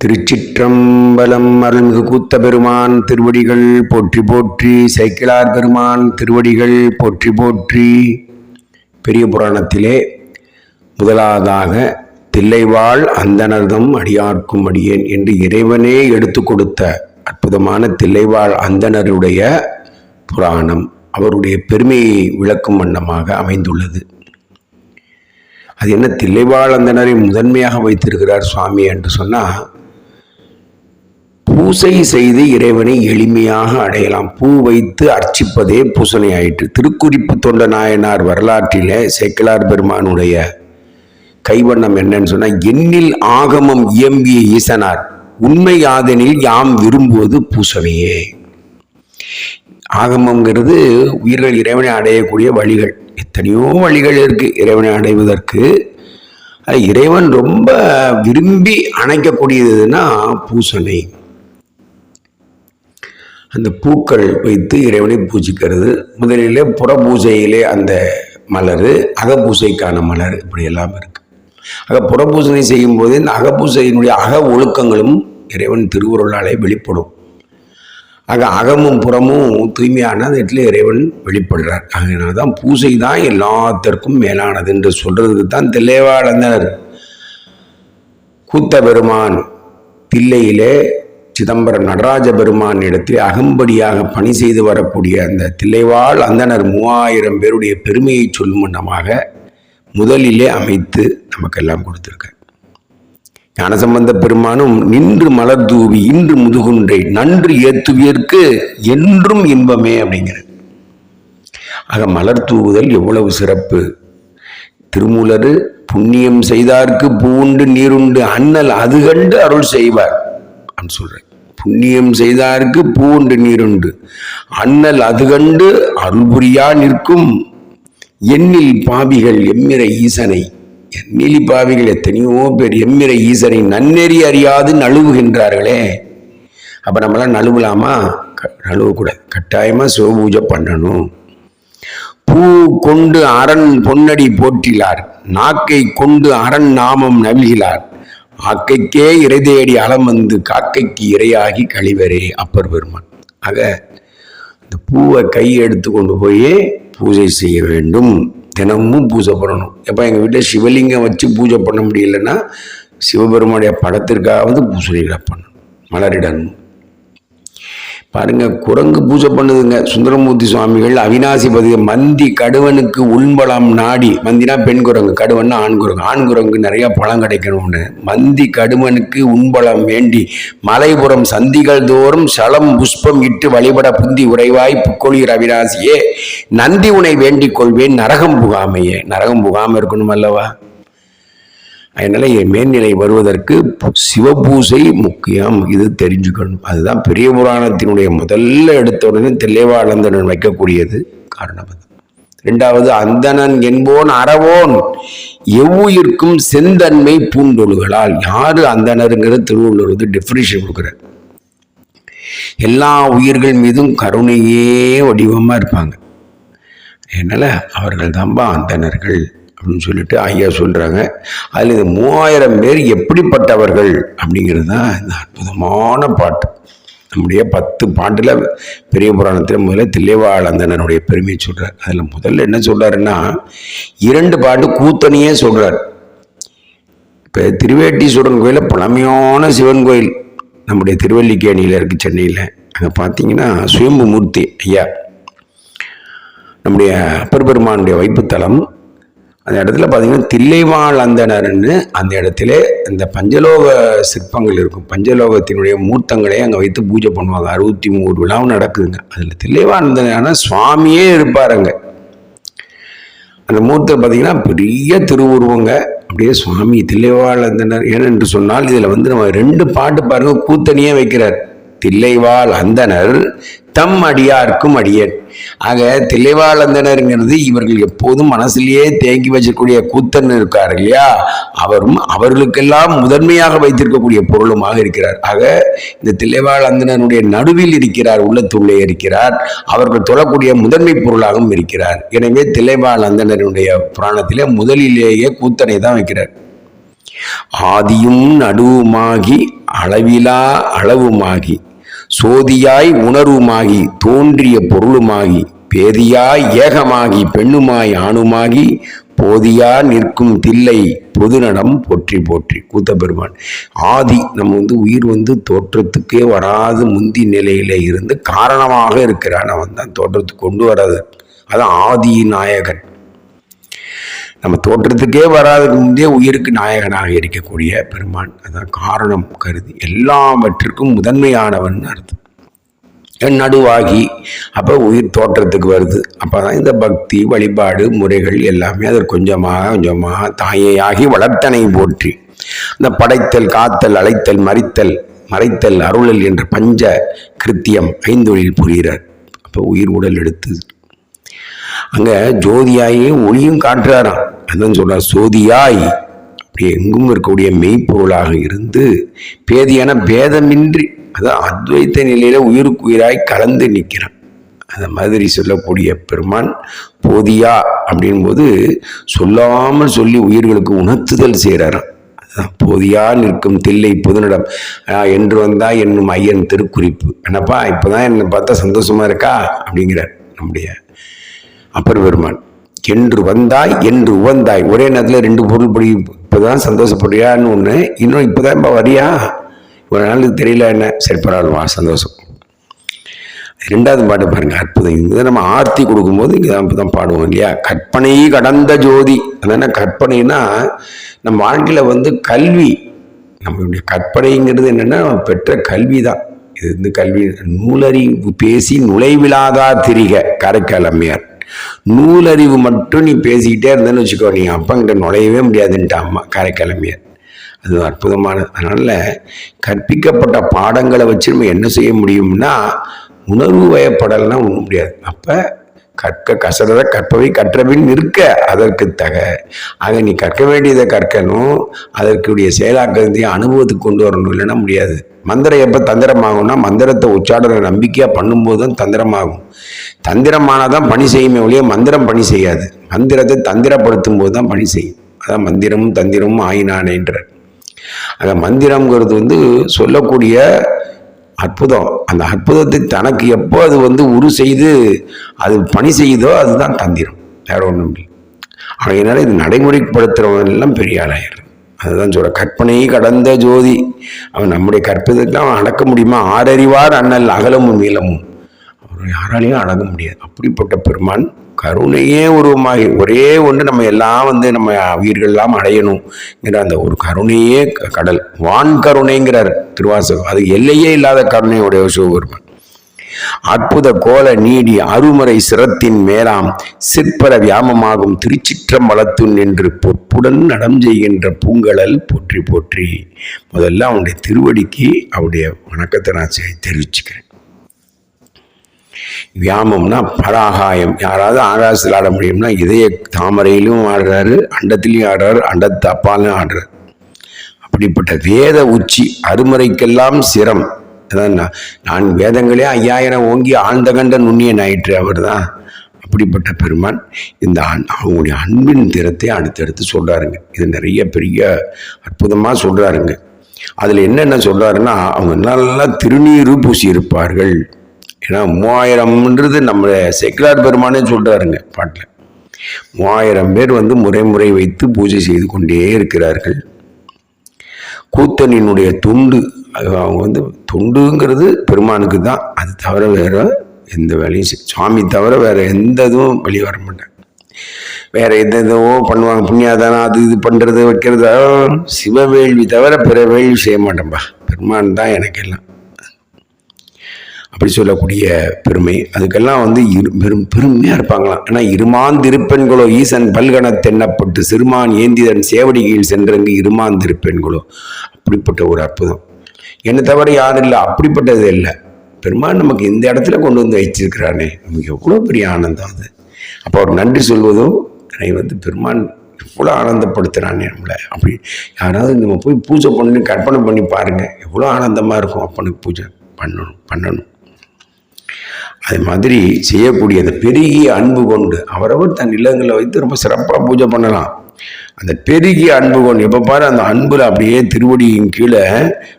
திருச்சிற்றம்பலம் அருள்மிகு கூத்த பெருமான் திருவடிகள் போற்றி போற்றி சைக்கிளார் பெருமான் திருவடிகள் போற்றி போற்றி. பெரிய புராணத்திலே முதலாவதாக தில்லைவாழ் அந்தனர்தம் அடியார்க்கும் அடியேன் என்று இறைவனே எடுத்து கொடுத்த அற்புதமான தில்லைவாழ் அந்தணருடைய புராணம் அவருடைய பெருமையை விளக்கும் வண்ணமாக அமைந்துள்ளது. அது என்ன? தில்லைவாழ் அந்தனரை முதன்மையாக வைத்திருக்கிறார் சுவாமி என்று சொன்னால் பூசை செய்து இறைவனை எளிமையாக அடையலாம். பூ வைத்து அர்ச்சிப்பதே பூசணை ஆயிற்று திருக்குறிப்பு தொண்ட நாயனார் வரலாற்றிலே சேக்கிலார் பெருமானுடைய கைவண்ணம் என்னன்னு சொன்னால் எண்ணில் ஆகமம் இயம்பிய ஈசனார் உண்மை ஆதனில் யாம் விரும்புவது பூசணையே. ஆகமங்கிறது உயிர்கள் இறைவனை அடையக்கூடிய வழிகள். எத்தனையோ வழிகள் இருக்குது இறைவனை அடைவதற்கு. இறைவன் ரொம்ப விரும்பி அணைக்கக்கூடியதுன்னா பூசணை. அந்த பூக்கள் வைத்து இறைவனை பூஜிக்கிறது. முதலிலே புற பூஜையிலே அந்த மலர் அகபூசைக்கான மலர் இப்படி எல்லாம் இருக்கு. ஆக புறபூசனை செய்யும் போது இந்த அகப்பூசையினுடைய அக ஒழுக்கங்களும் இறைவன் திருவுருளாலே வெளிப்படும். ஆக அகமும் புறமும் தூய்மையான அந்த இடத்துல இறைவன் வெளிப்படுறார். அதனால தான் பூசை தான் எல்லாத்திற்கும் மேலானது என்று சொல்றதுக்கு தான் தில்லைவாழந்தர் கூத்த பெருமான் தில்லையிலே சிதம்பரம் நடராஜ பெருமான் இடத்தில் அகம்படியாக பணி செய்து வரக்கூடிய அந்த தில்லைவாழ் அந்தனர் மூவாயிரம் பேருடைய பெருமையை சொல்லும் வண்ணமாக முதலிலே அமைத்து நமக்கெல்லாம் கொடுத்துருக்க. ஞானசம்பந்த பெருமானும் நின்று மலர் தூவி இன்று முதுகுன்றை நன்று ஏத்துவியற்கு என்றும் இன்பமே அப்படிங்கிறது ஆக மலர் தூவுதல் எவ்வளவு சிறப்பு. திருமூலரு புண்ணியம் செய்தார்க்கு பூண்டு நீருண்டு அண்ணல் அது கண்டு அருள் செய்வார். அப்படின்னு சொல்கிறேன் புண்ணியம் செய்தார்க்கு பூண்டு நீருண்டு. அண்ணல் அது கண்டு அன்புரியா நிற்கும். எண்ணில் பாவிகள் எம்மிரை ஈசனை. எண்ணிலி பாவிகள் எத்தனையோ பேர் எம்மிரை ஈசனை நன்னெறி அறியாது நழுவுகின்றார்களே. அப்போ நம்மளாம் நழுவலாமா? க- நழுவக்கூடாது கட்டாயமாக சிவபூஜை பண்ணணும். பூ கொண்டு அரண் பொன்னடி போற்றிலார். நாக்கை கொண்டு அரண் நாமம் நல்கிலார். ஆக்கைக்கே இறை தேடி அலம் வந்து காக்கைக்கு இரையாகி கழிவரே அப்பர் பெருமான் ஆக இந்த பூவை கை எடுத்து கொண்டு போய் பூஜை செய்ய வேண்டும். தினமும் பூஜை பண்ணணும். எப்போ எங்கள் வீட்டில் சிவலிங்கம் வச்சு பூஜை பண்ண முடியலன்னா சிவபெருமானுடைய படத்திற்காவது பூசணிகளை பண்ணணும். மலரிடணும். பாருங்க குரங்கு பூஜை பண்ணுதுங்க. சுந்தரமூர்த்தி சுவாமிகள் அவினாசிபதி மந்தி கடுவனுக்கு உள்பலம் நாடி மந்தினா பெண் குரங்கு கடுவன்னா ஆண் குரங்கு. ஆண் குரங்கு நிறைய பழம் கிடைக்கணும்னு மந்தி கடுவனுக்கு உண்பலம் வேண்டி மலைபுறம் சந்திகள் தோறும் சலம் புஷ்பம் இட்டு வழிபட புந்தி உறைவாய் புக்கொழிர் அவினாசியே நந்தி உனை வேண்டிக் கொள்வேன் நரகம் புகாமையே. நரகம் புகாம இருக்கணும் அல்லவா? அதனால் என் மேல்நிலை வருவதற்கு சிவபூசை முக்கியம். இது தெரிஞ்சுக்கணும். அதுதான் பெரிய புராணத்தினுடைய முதல்ல எடுத்த உடனே தில்லைவாழந்தனன் வைக்கக்கூடியது காரணம் அது ரெண்டாவது அந்தணன் என்போன் அறவோன். எவ்வுயிர்க்கும் செந்தன்மை பூண்டொழுகளால். யாரு அந்தணருங்கிறது திருவள்ளுவர் வந்து டெஃபினிஷன் கொடுக்குறார். எல்லா உயிர்கள் மீதும் கருணையே வடிவமாக இருப்பாங்க. அதனால் அவர்கள் தான்பா அந்தணர்கள். அப்படின்னு சொல்லிட்டு ஐயா சொல்கிறாங்க அதில் இந்த மூவாயிரம் பேர் எப்படிப்பட்டவர்கள் அப்படிங்கிறது தான் இந்த அற்புதமான பாட்டு. நம்முடைய பத்து பாட்டில் பெரிய புராணத்தில் முதல்ல தில்லைவாழந்தனனுடைய பெருமையை சொல்கிறார் அதில் முதல்ல என்ன சொல்கிறாருன்னா இரண்டு பாட்டு கூத்தனையே சொல்கிறார் இப்போ திருவேட்டீஸ்வரன் கோயிலில் பழமையான சிவன் கோயில் நம்முடைய திருவல்லிக்கேணியில் இருக்குது சென்னையில். அங்கே பார்த்தீங்கன்னா சுயம்பு மூர்த்தி ஐயா. நம்முடைய அப்பர் பெருமானுடைய வைப்புத்தலம் அந்த இடத்துல பார்த்தீங்கன்னா தில்லைவாழ் அந்த இடத்துல இந்த பஞ்சலோக சிற்பங்கள் இருக்கும். பஞ்சலோகத்தினுடைய மூர்த்தங்களை அங்கே வைத்து பூஜை பண்ணுவாங்க. அறுபத்தி மூணு விழாவும் நடக்குதுங்க. அதில் தில்லைவாழ் சுவாமியே இருப்பாருங்க அந்த மூர்த்தம் பார்த்தீங்கன்னா பெரிய திருவுருவங்க. அப்படியே சுவாமி தில்லைவாழ் அந்தனர் ஏனென்று சொன்னால் இதில் வந்து நம்ம ரெண்டு பாட்டு பாருங்க கூத்தனியே வைக்கிறார். தில்லைவாழ் அந்தனர் தம் அடியார்க்கும் அடியன். ஆக தில்லைவாழ் அந்தனருங்கிறது இவர்கள் எப்போதும் மனசிலேயே தேங்கி வச்சிருக்கக்கூடிய கூத்தன் இருக்கார் இல்லையா? அவரும் அவர்களுக்கெல்லாம் முதன்மையாக வைத்திருக்கக்கூடிய பொருளுமாக இருக்கிறார். ஆக இந்த தில்லைவாழ் அந்தனருடைய நடுவில் இருக்கிறார் உள்ளத்துள்ளே இருக்கிறார். அவர்கள் தொழக்கூடிய முதன்மை பொருளாகவும் இருக்கிறார். எனவே தில்லைவாழ் அந்தனருடைய புராணத்திலே முதலிலேயே கூத்தனை தான் வைக்கிறார். ஆதியும் நடுவுமாகி அளவிலா அளவுமாகி சோதியாய் உணர்வுமாகி தோன்றிய பொருளுமாகி பேதியாய் ஏகமாகி பெண்ணுமாய் ஆணுமாகி போதியா நிற்கும் தில்லை பொதுநடம் போற்றி போற்றி. கூத்த பெருமான் ஆதி நம்ம வந்து உயிர் வந்து தோற்றத்துக்கே வராது முந்தி நிலையில இருந்து காரணமாக இருக்கிறான். அவன் தான் தோற்றத்துக்கு கொண்டு வராது. அதான் ஆதி நாயகன் நம்ம தோற்றத்துக்கே வராதுக்கு முந்தைய உயிருக்கு நாயகனாக இருக்கக்கூடிய பெருமான். அதான் காரணம் கருதி. எல்லாவற்றிற்கும் முதன்மையானவன் அர்த்தம். நடுவாகி அப்போ உயிர் தோற்றத்துக்கு வருது. அப்போ தான் இந்த பக்தி வழிபாடு முறைகள் எல்லாமே அதற்கு கொஞ்சமாக கொஞ்சமாக தாயையாகி வளர்த்தனை போற்றி. இந்த படைத்தல் காத்தல் அழைத்தல் மறித்தல் மறைத்தல் அருளல் என்ற பஞ்ச கிருத்தியம் ஐந்தொழில் புரிகிறார். அப்போ உயிர் உடல் எடுத்து அங்கே ஜோதியாயே ஒளியும் காட்டுறாராம். அதான் சொல்கிறார் சோதியாய். அப்படி எங்கும் இருக்கக்கூடிய மெய்ப்பொருளாக இருந்து பேதியான பேதமின்றி அதான் அத்வைத்த நிலையில் உயிருக்குயிராய் கலந்து நிற்கிறான். அந்த மாதிரி சொல்லக்கூடிய பெருமான் போதியா? அப்படின்போது சொல்லாமல் சொல்லி உயிர்களுக்கு உணர்த்துதல் செய்கிறாராம். போதியா நிற்கும் தில்லை புதுநடம் என்று வந்தா என்னும் ஐயன் திருக்குறிப்பு. என்னப்பா இப்போதான் என்னை பார்த்தா சந்தோஷமா இருக்கா? அப்படிங்கிறார் நம்முடைய அப்பர் பெருமான். என்று வந்தாய் என்று உவந்தாய். ஒரே நேரத்தில் ரெண்டு பொருள் படி இப்போதான் சந்தோஷப்படுறியான்னு ஒன்று இன்னும் இப்போதான் இப்போ வரியா? ஒரு நாளுக்கு தெரியல என்ன? சரி வா சந்தோஷம். ரெண்டாவது பாட்டு பாருங்க அற்புதம். இங்கே நம்ம ஆர்த்தி கொடுக்கும்போது இங்கே தான் இப்போ தான் பாடுவோம் இல்லையா? கற்பனை கடந்த ஜோதி. அதனால் கற்பனைனா நம்ம வாழ்க்கையில் வந்து கல்வி நம்மளுடைய கற்பனைங்கிறது என்னென்னா பெற்ற கல்வி தான். இது வந்து கல்வி நூலறிவு பேசி நுழைவிலாதா திரிக காரைக்கால் அம்மையார். நூலறிவு மட்டும் நீ பேசிக்கிட்டே இருந்தேன்னு வச்சுக்கோ நீ அப்பங்கிட்ட நுழையவே முடியாதுன்ட்டு அம்மா காரைக்கிழமையர் அது அற்புதமானது அதனால் கற்பிக்கப்பட்ட பாடங்களை வச்சு நம்ம என்ன செய்ய முடியும்னா உணர்வு வயப்படலாம் ஒன்றும் முடியாது. அப்போ கற்க கசடத கற்பவை கற்றபின் நிற்க அதற்கு தக. ஆக நீ கற்க வேண்டியதை கற்கணும் அதற்குரிய செயலாக்கத்தையும் அனுபவத்துக்கு கொண்டு வரணும் இல்லைன்னா முடியாது. மந்திரம் எப்போ தந்திரமாகும்னா மந்திரத்தை உச்சாடனை நம்பிக்கையாக பண்ணும்போது தான் தந்திரமாகும். தந்திரமானால் தான் பணி செய்யுமே ஒழிய மந்திரம் பணி செய்யாது. மந்திரத்தை தந்திரப்படுத்தும் போது தான் பணி செய்யும். அதான் மந்திரமும் தந்திரமும் ஆயினானேன்றார். அந்த மந்திரம்ங்கிறது வந்து சொல்லக்கூடிய அற்புதம். அந்த அற்புதத்தை தனக்கு எப்போ அது வந்து உரு செய்து அது பணி செய்யுதோ அதுதான் தந்திரம். வேற ஒன்றும் இல்லை. அதனால இது நடைமுறைப்படுத்துகிறவன் எல்லாம் பெரிய ஆளாயிடுறான் அதுதான் சொல்ற கற்பனையை கடந்த ஜோதி. அவன் நம்முடைய கற்பதற்கு அவன் அடக்க முடியுமா? ஆறறிவார் அண்ணல் அகலமும் நீளமும். அவர் யாராலையும் அடங்க முடியாது. அப்படிப்பட்ட பெருமான் கருணையே உருவமாகி ஒரே ஒன்று நம்ம எல்லாம் வந்து நம்ம உயிர்கள்லாம் அடையணும்ங்கிற அடையணுங்கிற அந்த ஒரு கருணையே க- கடல். வான் கருணைங்கிறார் திருவாசகம். அது எல்லையே இல்லாத கருணையுடைய சிவபெருமன். அற்புத கோல நீடி அருமறை சிரத்தின் மேலாம் சிற்பர வியாமமாகும் திருச்சிற்றம்பலத்துன் என்று பொற்புடன் நடம் செய்கின்ற பூங்கலல் போற்றி போற்றி. முதல்ல அவனுடைய திருவடிக்கு அவருடைய வணக்கத்தை நான் தெரிவிச்சுக்கிறேன். வியாமம்னா பராகாயம். யாராவது ஆகாசத்தில் ஆட முடியும்னா இதய தாமரையிலும் ஆடுறாரு அண்டத்திலையும் ஆடுறாரு அண்டத்து அப்பாலும் ஆடுறாரு. அப்படிப்பட்ட வேத உச்சி அருமறைக்கெல்லாம் சிரம். அதான் நான் நான் வேதங்களே ஐயாயிரம் ஓங்கி ஆழ்ந்த கண்ட நுண்ணியன் ஆயிற்று அவர் தான் அப்படிப்பட்ட பெருமான் இந்த அன்- அவங்களுடைய அன்பின் திறத்தை அடுத்தடுத்து சொல்கிறாருங்க இது நிறைய பெரிய அற்புதமாக சொல்கிறாருங்க அதில் என்னென்ன சொல்கிறாருன்னா அவங்க நல்லா திருநீரு பூசி இருப்பார்கள் ஏன்னா மூவாயிரம்ன்றது நம்ம செக்குலார் பெருமானே சொல்கிறாருங்க பாட்டில். மூவாயிரம் பேர் வந்து முறை முறை வைத்து பூஜை செய்து கொண்டே இருக்கிறார்கள். கூத்தனினுடைய துண்டு அது அவங்க வந்து துண்டுங்கிறது பெருமானுக்கு தான். அது தவிர வேறு எந்த வேலையும் சுவாமி தவிர வேறு எந்த இதுவும் வெளியே வர மாட்டாங்க வேறு எந்த எதுவோ பண்ணுவாங்க புண்ணியாதானம் அது இது பண்ணுறது வைக்கிறது. சிவவேள்வி தவிர பிற வேள்வி செய்ய மாட்டேன்பா. பெருமான் தான் எனக்கு எல்லாம். அப்படி சொல்லக்கூடிய பெருமை. அதுக்கெல்லாம் வந்து இரு பெரும் பெருமையாக இருப்பாங்களாம். ஏன்னா இருமான் திருப்பெண்களோ ஈசன் பல்கண தென்னப்பட்டு சிறுமான் ஏந்திதன் சேவடி கீழ் சென்றங்கு இருமான் திருப்பெண்களோ அப்படிப்பட்ட ஒரு அற்புதம். என்னை தவிர யாரும் இல்லை. அப்படிப்பட்டது இல்லை. பெருமான் நமக்கு இந்த இடத்துல கொண்டு வந்து வச்சிருக்கிறானே நமக்கு எவ்வளோ பெரிய ஆனந்தம் அது. அப்போ அவர் நன்றி சொல்வதும் என்னை வந்து பெருமான் எவ்வளோ ஆனந்தப்படுத்துகிறானே நம்மளை. அப்படி யாராவது நம்ம போய் பூஜை பண்ணி கற்பனை பண்ணி பாருங்கள் எவ்வளோ ஆனந்தமாக இருக்கும் அப்பனுக்கு பூஜை பண்ணணும் பண்ணணும். அது மாதிரி செய்யக்கூடிய அந்த பெருகிய அன்பு கொண்டு அவரவர் தன் இல்லங்களை வைத்து ரொம்ப சிறப்பாக பூஜை பண்ணலாம். அந்த பெருகிய அன்பு கொண்டு எப்போ பாரு அந்த அன்பில் அப்படியே திருவடியின் கீழே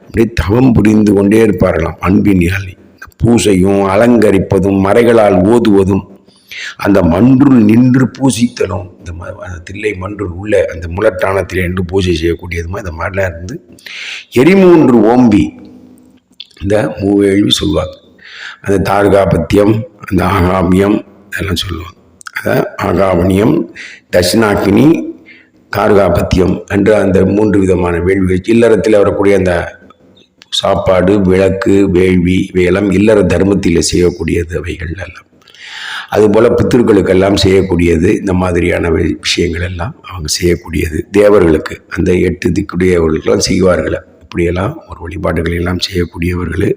அப்படியே தவம் புரிந்து கொண்டே இருப்பார்களாம். அன்பின் யாழி பூசையும் அலங்கரிப்பதும் மறைகளால் ஓதுவதும் அந்த மன்றுள் நின்று பூசித்தலும் இந்த அந்த தில்லை மன்றுள் உள்ள அந்த முலட்டானத்தில் நின்று பூஜை செய்யக்கூடியதுமா இந்த மாதிரிலாம் இருந்து எரிமூன்று ஓம்பி இந்த மூவேள்வி சொல்வாங்க. அந்த தார்காபத்தியம் அந்த ஆகாமியம் இதெல்லாம் சொல்லுவோம் அதான் ஆகாவணியம் தட்சிணாக்கினி தார்காபத்தியம் என்று அந்த மூன்று விதமான வேள்விகள் இல்லறத்தில் வரக்கூடிய அந்த சாப்பாடு விளக்கு வேள்வி இவையெல்லாம் இல்லற தர்மத்தில் செய்யக்கூடியது அவைகள் எல்லாம். அதுபோல் பித்திருக்களுக்கெல்லாம் செய்யக்கூடியது இந்த மாதிரியான விஷயங்கள் எல்லாம் அவங்க செய்யக்கூடியது. தேவர்களுக்கு அந்த எட்டு திக்குடையவர்களுக்கெல்லாம் செய்வார்கள். இப்படியெல்லாம் ஒரு வழிபாடுகளை எல்லாம் செய்யக்கூடியவர்கள்.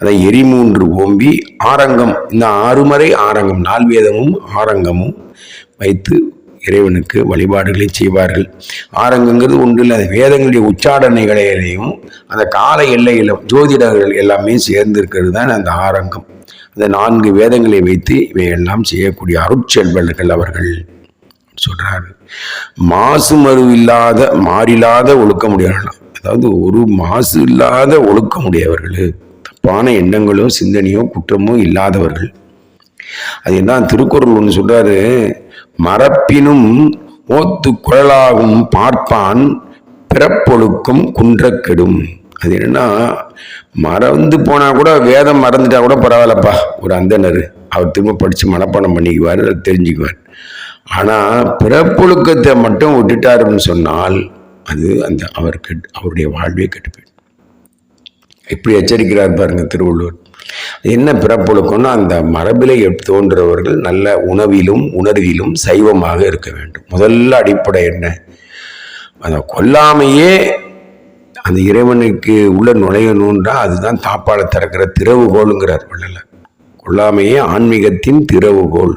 அதை எரிமூன்று ஓம்பி ஆரங்கம் இந்த ஆறுமறை ஆரங்கம் நால்வேதமும் ஆரங்கமும் வைத்து இறைவனுக்கு வழிபாடுகளை செய்வார்கள். ஆரங்கங்கிறது ஒன்று இல்லை அந்த வேதங்களுடைய உச்சாடனைகளையும் அந்த கால எல்லையிலும் ஜோதிடர்கள் எல்லாமே சேர்ந்திருக்கிறது தான் அந்த ஆரங்கம். அந்த நான்கு வேதங்களை வைத்து இவையெல்லாம் செய்யக்கூடிய அருட்செல்வர்கள் அவர்கள் சொல்கிறார் மாசு மறு இல்லாத மாறில்லாத ஒழுக்கமுடையவர்கள் அதாவது ஒரு மாசு இல்லாத ஒழுக்கமுடையவர்கள் தப்பான எண்ணங்களோ சிந்தனையோ குற்றமோ இல்லாதவர்கள். அது என்ன திருக்குறள் ஒன்று சொல்றாரு மரப்பினும் ஓத்து குழலாகும் பார்ப்பான் பிறப்பொழுக்கம் குன்றக்கெடும். அது என்னன்னா மறந்து போனால் கூட வேதம் மறந்துட்டா கூட பரவாயில்லப்பா ஒரு அந்தனர் அவர் திரும்ப படித்து மனப்பாடம் பண்ணிக்குவார் அதை தெரிஞ்சுக்குவார். ஆனால் பிறப்பொழுக்கத்தை மட்டும் விட்டுட்டாருன்னு சொன்னால் அது அந்த அவர் கெட் அவருடைய வாழ்வே கெட்டுப்போயிடும் இப்படி எச்சரிக்கிறார் பாருங்க திருவள்ளுவர். என்ன பிறப்பொழுக்கம்னா அந்த மரபிலை தோன்றவர்கள் நல்ல உணவிலும் உணர்விலும் சைவமாக இருக்க வேண்டும். முதல்ல அடிப்படை என்ன? அந்த கொல்லாமையே அந்த இறைவனுக்கு உள்ள நுழையணுன்றா அதுதான் தாப்பாளை திறக்கிற திறவுகோலுங்கிறார் வள்ளல கொல்லாமையே ஆன்மீகத்தின் திறவுகோல்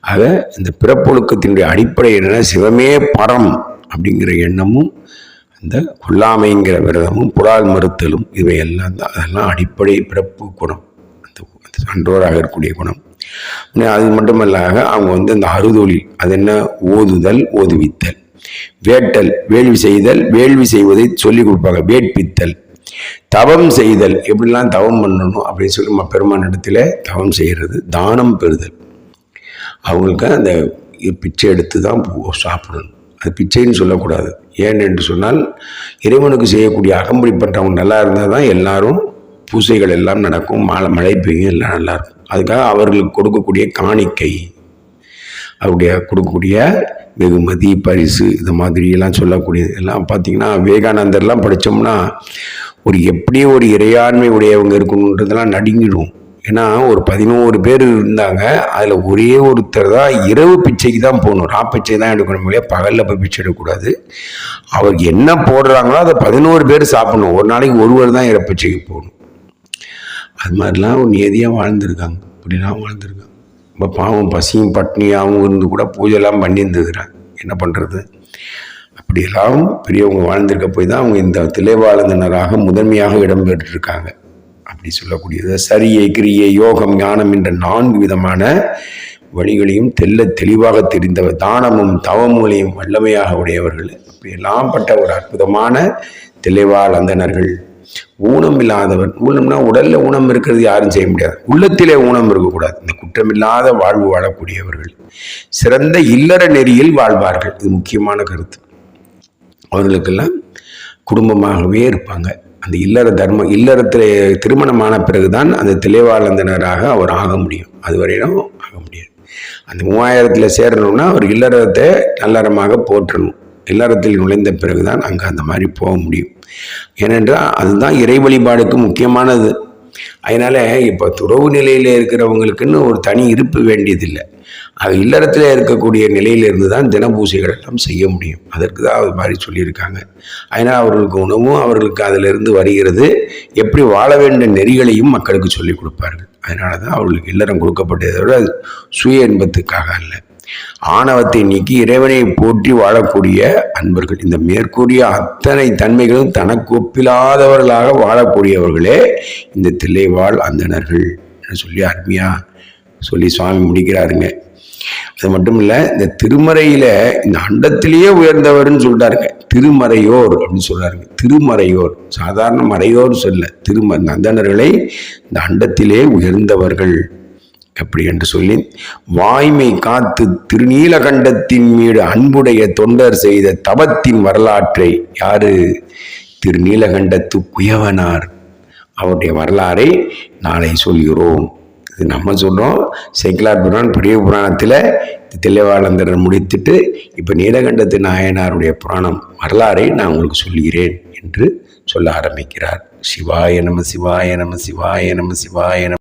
ஆக இந்த பிறப்பொழுக்கத்தினுடைய அடிப்படை என்னன்னா சிவமே பரம். அப்படிங்கிற எண்ணமும் அந்த கொல்லாமைங்கிற விரதமும் புலால் மறுத்தலும் இவையெல்லாம் தான். அதெல்லாம் அடிப்படை பிறப்பு குணம். அந்த அன்றோராக இருக்கக்கூடிய குணம். அது மட்டுமல்லாக அவங்க வந்து அந்த அறுதொழில் அது என்ன? ஓதுதல் ஓதுவித்தல். வேட்டல் வேள்வி செய்தல் வேள்வி செய்வதை சொல்லிக் கொடுப்பாங்க. வேட்பித்தல். தவம் செய்தல். எப்படிலாம் தவம் பண்ணணும் அப்படின்னு சொல்லி நம்ம பெருமான் இடத்துல தவம் செய்கிறது. தானம் பெறுதல். அவங்களுக்கு அந்த பிச்சை எடுத்து தான் சாப்பிடணும். அது பிச்சைன்னு சொல்லக்கூடாது. ஏன் என்று சொன்னால் இறைவனுக்கு செய்யக்கூடிய அகம்படி பண்ணுறவங்க நல்லா இருந்தால் தான் எல்லாரும் பூசைகள் எல்லாம் நடக்கும் மழை மழை பெய்யும் எல்லாம் நல்லா இருக்கும். அதுக்காக அவர்களுக்கு கொடுக்கக்கூடிய காணிக்கை அவருடைய கொடுக்கக்கூடிய வெகுமதி பரிசு இது மாதிரியெல்லாம் சொல்லக்கூடியது. எல்லாம் பார்த்தீங்கன்னா விவேகானந்தர்லாம் படித்தோம்னா ஒரு எப்படி ஒரு இறையாண்மை உடையவங்க இருக்கணுன்றதெல்லாம் நடுங்கிடும். ஏன்னா ஒரு பதினோரு பேர் இருந்தாங்க. அதில் ஒரே ஒருத்தர் தான் இரவு பிச்சைக்கு தான் போகணும். ரா பிச்சை தான் எடுக்கணும் இல்லையா பகலில் போய் பிச்சை எடுக்கக்கூடாது. அவருக்கு என்ன போடுறாங்களோ அதை பதினோரு பேர் சாப்பிடணும். ஒரு நாளைக்கு ஒருவர் தான் இரவு பிச்சைக்கு போகணும். அது மாதிரிலாம் ஒரு நியதியாக வாழ்ந்துருக்காங்க. இப்படிலாம் வாழ்ந்துருக்காங்க. இப்போ பாவம் பசியும் பட்னியாகவும் இருந்து கூட பூஜைலாம் பண்ணியிருந்துக்கிறாங்க என்ன பண்ணுறது அப்படியெல்லாம் பெரியவங்க வாழ்ந்திருக்க போய் தான் அவங்க இந்த திளைவாழ்ந்தனராக முதன்மையாக இடம்பெற்றிருக்காங்க அப்படி சொல்லக்கூடியது. சரியை கிரியை யோகம் ஞானம் என்ற நான்கு விதமான வழிகளையும் தெல்ல தெளிவாக தெரிந்தவர் தானமும் தவமூலையும் வல்லமையாக உடையவர்கள். அப்படியெல்லாம் பட்ட ஒரு அற்புதமான தெளிவால் அந்தனர்கள் ஊனம் இல்லாதவர் ஊனம்னா உடல்ல ஊனம் இருக்கிறது யாரும் செய்ய முடியாது. உள்ளத்திலே ஊனம் இருக்கக்கூடாது. இந்த குற்றமில்லாத வாழ்வு வாழக்கூடியவர்கள். சிறந்த இல்லற நெறியில் வாழ்வார்கள். இது முக்கியமான கருத்து. அவர்களுக்கெல்லாம் குடும்பமாகவே இருப்பாங்க. அந்த இல்லற தர்மம் இல்லறத்தில் திருமணமான பிறகுதான் அந்த தெளிவாளந்தனராக அவர் ஆக முடியும். அதுவரையிலும் ஆக முடியாது. அந்த மூவாயிரத்தில் சேரணும்னா அவர் இல்லறத்தை நல்லறமாக போற்றணும். இல்லறத்தில் நுழைந்த பிறகுதான் அங்கே அந்த மாதிரி போக முடியும். ஏனென்றால் அதுதான் இறை வழிபாடுக்கு முக்கியமானது. அதனால் இப்போ துறவு நிலையில் இருக்கிறவங்களுக்குன்னு ஒரு தனி இருப்பு வேண்டியதில்லை. அது இல்லறத்தில் இருக்கக்கூடிய நிலையிலிருந்து தான் தினபூசைகள் எல்லாம் செய்ய முடியும். அதற்கு தான் அது மாதிரி சொல்லியிருக்காங்க. அதனால் அவர்களுக்கு உணவும் அவர்களுக்கு அதிலிருந்து வருகிறது. எப்படி வாழ வேண்டிய நெறிகளையும் மக்களுக்கு சொல்லிக் கொடுப்பார்கள். அதனால தான் அவர்களுக்கு இல்லறம் கொடுக்கப்பட்டதை விட அது சுய இன்பத்துக்காக அல்ல. ஆணவத்தை நீக்கி இறைவனை போற்றி வாழக்கூடிய அன்பர்கள் இந்த மேற்கூறிய அத்தனை தன்மைகளும் தனக்கு ஒப்பில்லாதவர்களாக வாழக்கூடியவர்களே இந்த தில்லைவாழ் அந்தணர்கள் என்று சொல்லி அருமையாக சொல்லி சுவாமி முடிக்கிறாருங்க. அது மட்டும் இல்லை இந்த திருமறையில் இந்த அண்டத்திலேயே உயர்ந்தவர்னு சொல்கிறாருங்க திருமறையோர் அப்படின்னு சொல்றாருங்க. திருமறையோர். சாதாரண மறையோர் சொல்ல திரும இந்த அந்தணர்களை இந்த அண்டத்திலே உயர்ந்தவர்கள் அப்படி என்று சொல்லி வாய்மை காத்து திருநீலகண்டத்தின் மீது அன்புடைய தொண்டர் செய்த தவத்தின் வரலாற்றை யாரு? திருநீலகண்டத்து குயவனார் அவருடைய வரலாறை நாளை சொல்கிறோம். இது நம்ம சொல்கிறோம் செக்கிலார் புராணம் பெரிய புராணத்தில் தில்லைவாழந்தரன் முடித்துட்டு இப்போ நீலகண்டத்து நாயனாருடைய புராணம் வரலாறை நான் உங்களுக்கு சொல்கிறேன் என்று சொல்ல ஆரம்பிக்கிறார். சிவாய நம சிவாய நம சிவாய நம சிவாய நம.